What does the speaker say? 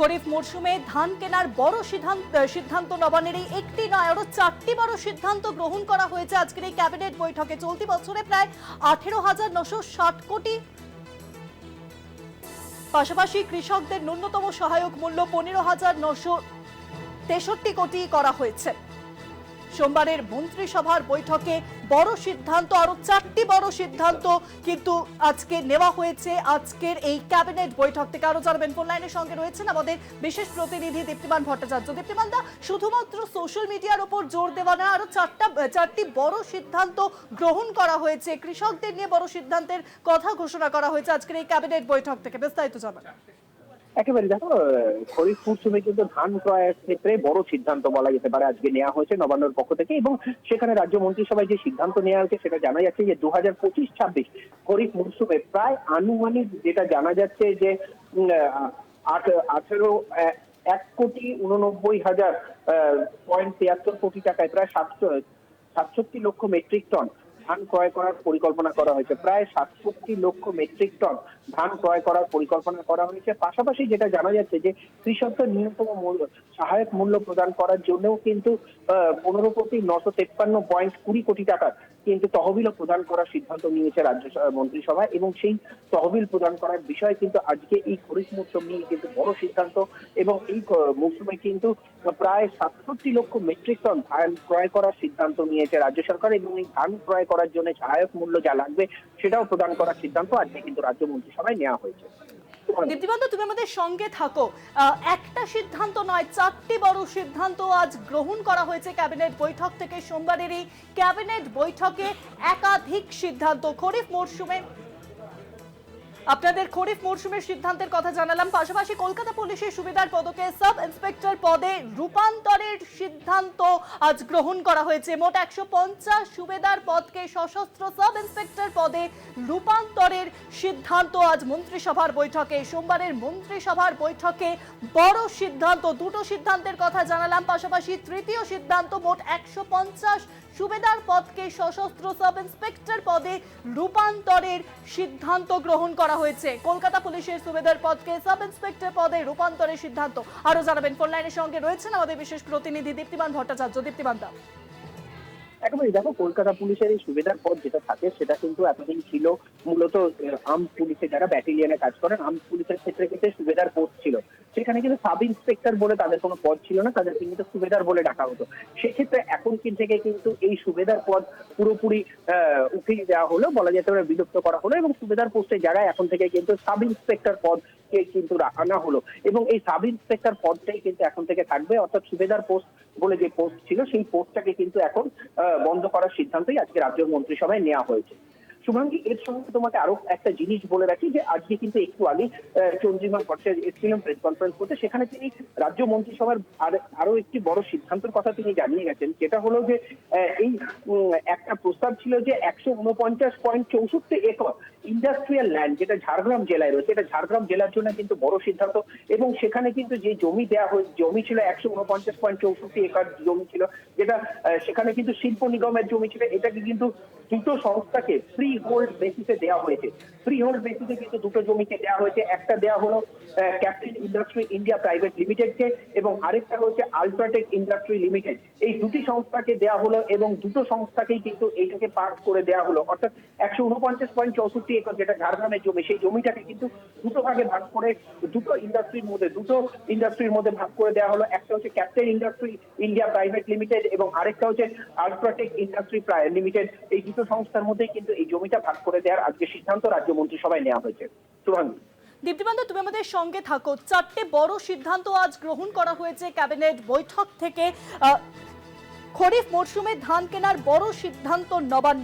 খরিফ মরশুমে ধান কেনার বড় সিদ্ধান্ত সিদ্ধান্ত নবান্নের এই একটি নয়, আরও চারটি বড় সিদ্ধান্ত গ্রহণ করা হয়েছে আজকের এই ক্যাবিনেট বৈঠকে। চলতি বছরে প্রায় আঠেরো হাজার নশো ষাট কোটি পাশাপাশি কৃষকদের ন্যূনতম সহায়ক মূল্য পনেরো হাজার নশো তেষট্টি কোটি করা হয়েছে। সোমবারের মন্ত্রিসভার বৈঠকে বড় সিদ্ধান্ত, আরও চারটি বড় সিদ্ধান্ত কিন্তু আজকে নেওয়া হয়েছে। আজকের এই ক্যাবিনেট বৈঠক থেকে আরও জানাবেন। ফোন লাইনের সঙ্গে রয়েছেন আমাদের বিশেষ প্রতিনিধি দীপ্তিমান ভট্টাচার্য। দীপ্তিমান দা, শুধুমাত্র সোশ্যাল মিডিয়ার উপর জোর দেওয়া না, আরও চারটা, চারটি বড় সিদ্ধান্ত গ্রহণ করা হয়েছে। কৃষকদের নিয়ে বড় সিদ্ধান্তের কথা ঘোষণা করা হয়েছে আজকের এই ক্যাবিনেট বৈঠক থেকে। বিস্তারিত জানাবেন। একেবারে দেখো খরিফ মরশুমে কিন্তু ধান ক্রয়ের ক্ষেত্রে বড় সিদ্ধান্ত বলা যেতে পারে। আজকে নেওয়া হয়েছে নবান্নর পক্ষ থেকে এবং সেখানে রাজ্য মন্ত্রিসভায় যে সিদ্ধান্ত নেওয়া হয়েছে সেটা জানা যাচ্ছে যে দু হাজার পঁচিশ ছাব্বিশ খরিফ মরশুমে প্রায় আনুমানিক যেটা জানা যাচ্ছে যে আঠেরো এক কোটি উননব্বই হাজার পয়েন্ট তিয়াত্তর কোটি টাকায় প্রায় সাতশো, সাতষট্টি লক্ষ মেট্রিক টন ধান ক্রয় করার পরিকল্পনা করা হয়েছে। প্রায় সাতষট্টি লক্ষ মেট্রিক টন ধান ক্রয় করার পরিকল্পনা করা হয়েছে। পাশাপাশি যেটা জানা যাচ্ছে যে কৃষকদের ন্যূনতম মূল্য, সহায়ক মূল্য প্রদান করার জন্যও কিন্তু পনেরো কোটি নশো তেপ্পান্ন পয়েন্ট কুড়ি কোটি টাকা কিন্তু তহবিলও প্রদান করার সিদ্ধান্ত নিয়েছে রাজ্য স- মন্ত্রিসভা এবং সেই তহবিল প্রদান করার বিষয়ে কিন্তু আজকে এই খরিফ মৌসুম নিয়ে কিন্তু বড় সিদ্ধান্ত এবং এই মৌসুমে কিন্তু প্রায় সাতষট্টি লক্ষ মেট্রিক টন ধান ক্রয় করার সিদ্ধান্ত নিয়েছে রাজ্য সরকার এবং এই ধান ক্রয় করার জন্য সহায়ক মূল্য যা লাগবে সেটাও প্রদান করার সিদ্ধান্ত আজকে কিন্তু রাজ্য মন্ত্রিসভায় নেওয়া হয়েছে। দীপ্তিবন্ধু, তুমি আমাদের সঙ্গে থাকো। একটা সিদ্ধান্ত নয়, চারটি বড় সিদ্ধান্ত আজ গ্রহণ করা হয়েছে ক্যাবিনেট বৈঠক থেকে সোমবারের এই ক্যাবিনেট বৈঠকে একাধিক সিদ্ধান্ত। খরিফ মরশুমে আপনাদের খরিফ মরশুমের সিদ্ধান্তের কথা জানালাম। পাশাপাশি কলকাতা পুলিশের সুবিধার পদকে সাব ইন্সপেক্টর পদে রূপান্তরের সিদ্ধান্ত আজ গ্রহণ করা হয়েছে। মোট একশো পঞ্চাশ সুবেদার পদকে সশস্ত্র সাব ইন্সপেক্টর পদে রূপান্তরের সিদ্ধান্ত আজ মন্ত্রিসভার বৈঠকে। সোমবারের মন্ত্রিসভার বৈঠকে বড় সিদ্ধান্ত, দুটো সিদ্ধান্তের কথা জানালাম। পাশাপাশি তৃতীয় সিদ্ধান্ত, মোট একশো পঞ্চাশ সুবেদার পদকে সশস্ত্র সাব ইন্সপেক্টর পদে রূপান্তরের সিদ্ধান্ত গ্রহণ করা হয়েছে। কলকাতা পুলিশের সুবেদার পদকে সাব ইন্সপেক্টর পদে রূপান্তরের সিদ্ধান্ত। আরও জানাবেন, ফোন লাইনের সঙ্গে রয়েছেন আমাদের বিশেষ প্রতিনিধি দীপ্তিমান ভট্টাচার্য। দীপ্তিমান দা। একেবারে দেখো, কলকাতা পুলিশের এই সুবিধার পদ যেটা থাকে, সেটা কিন্তু এতদিন ছিল মূলত আর্ম পুলিশে যারা ব্যাটালিয়নে কাজ করেন আর্ম পুলিশের ক্ষেত্রে কিন্তু সুবিধার পোস্ট ছিল। সেখানে কিন্তু সাব ইন্সপেক্টর বলে তাদের কোনো পদ ছিল না তাদের কিন্তু সুবেদার বলে ডাকা হতো। সেক্ষেত্রে এখন থেকে কিন্তু এই সুবেদার পদ পুরোপুরি উঠিয়ে দেওয়া হলো, বলা যেতে পারে বিলুপ্ত করা হলো এবং সুবেদার পোস্টের জায়গায় এখন থেকে কিন্তু সাব ইন্সপেক্টর পদ কিন্তু আনা হলো। এবং এই সাব ইন্সপেক্টর পদটাই কিন্তু এখন থেকে থাকবে, অর্থাৎ সুবেদার পোস্ট বলে যে পোস্ট ছিল, সেই পোস্টটাকে কিন্তু এখন বন্ধ করার সিদ্ধান্তই আজকে রাজ্য মন্ত্রিসভায় নেওয়া হয়েছে। শুভাঙ্গী, এর সঙ্গে তোমাকে আরও একটা জিনিস বলে রাখি যে আজকে কিন্তু একটু আগে চন্দ্রিমা ভট্টাচার্য এসেছিলেন প্রেস কনফারেন্স করতে। সেখানে তিনি রাজ্য মন্ত্রিসভার আরও একটি বড় সিদ্ধান্তের কথা তিনি জানিয়ে গেছেন। যেটা হলো যে এই একটা প্রস্তাব ছিল যে একশো উনপঞ্চাশ পয়েন্ট চৌষট্টি একর ইন্ডাস্ট্রিয়াল ল্যান্ড যেটা ঝাড়গ্রাম জেলায় রয়েছে, এটা ঝাড়গ্রাম জেলার জন্য কিন্তু বড় সিদ্ধান্ত। এবং সেখানে কিন্তু যে জমি দেওয়া হয়েছে জমি ছিল একশো উনপঞ্চাশ পয়েন্ট চৌষট্টি একর জমি ছিল, যেটা সেখানে কিন্তু শিল্প নিগমের জমি ছিল। এটাকে কিন্তু দুটো সংস্থাকে ফ্রি হোল্ড বেসিসে দেওয়া হয়েছে। ফ্রি হোল্ড বেসিসে কিন্তু দুটো জমিকে দেওয়া হয়েছে। একটা দেওয়া হলো ক্যাপ্টেন ইন্ডাস্ট্রি ইন্ডিয়া প্রাইভেট লিমিটেডকে এবং আরেকটা হচ্ছে আলট্রাটেক ইন্ডাস্ট্রি লিমিটেড এই দুটি সংস্থাকে দেওয়া হলো এবং দুটো সংস্থাকেই কিন্তু এইটাকে পাস করে দেওয়া হলো। অর্থাৎ একশো উনপঞ্চাশ পয়েন্ট চৌষট্টি একর যেটা ঝাড়গ্রামের জমি, সেই জমিটাকে কিন্তু দুটো ভাগে ভাগ করে, দুটো ইন্ডাস্ট্রির মধ্যে, দুটো ইন্ডাস্ট্রির মধ্যে ভাগ করে দেওয়া হলো। একটা হচ্ছে captain industry India private limited এবং আরেকটা হচ্ছে আলট্রাটেক ইন্ডাস্ট্রি লিমিটেড এই দুটো সংস্থার মধ্যেই কিন্তু এই জমিটা ভাগ করে দেওয়ার আজকে সিদ্ধান্ত রাজ্য মন্ত্রিসভায় নেওয়া হয়েছে। শুভাঙ্গী। দীপ্তিবন্ধ তুমি আমাদের সঙ্গে থাকো। চারটে বড় সিদ্ধান্ত আজ গ্রহণ করা হয়েছে ক্যাবিনেট বৈঠক থেকে। খরিফ মরশুমে ধান কেনার বড় সিদ্ধান্ত নবান্নের